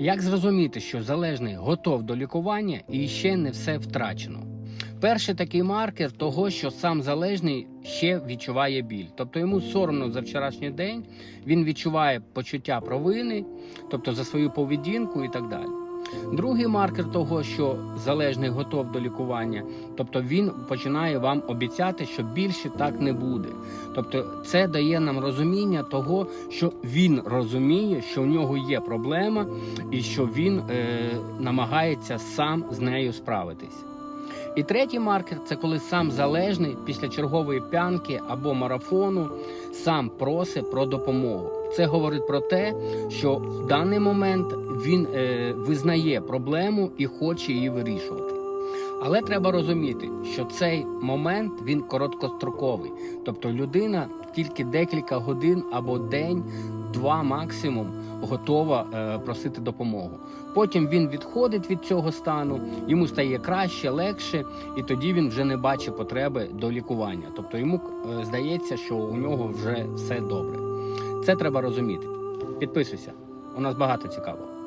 Як зрозуміти, що залежний готов до лікування і ще не все втрачено? Перший такий маркер того, що сам залежний ще відчуває біль. Тобто йому соромно за вчорашній день, він відчуває почуття провини, тобто за свою поведінку і так далі. Другий маркер того, що залежний готов до лікування, тобто він починає вам обіцяти, що більше так не буде. Тобто, це дає нам розуміння того, що він розуміє, що в нього є проблема, і що він е, намагається сам з нею справитись. І третій маркер це коли сам залежний після чергової п'янки або марафону сам просить про допомогу. Це говорить про те, що в даний момент він е, визнає проблему і хоче її вирішувати. Але треба розуміти, що цей момент він короткостроковий, тобто людина тільки декілька годин або день, два максимум готова е, просити допомогу. Потім він відходить від цього стану, йому стає краще, легше, і тоді він вже не бачить потреби до лікування. Тобто йому е, здається, що у нього вже все добре. Це треба розуміти. Підписуйся, у нас багато цікавого.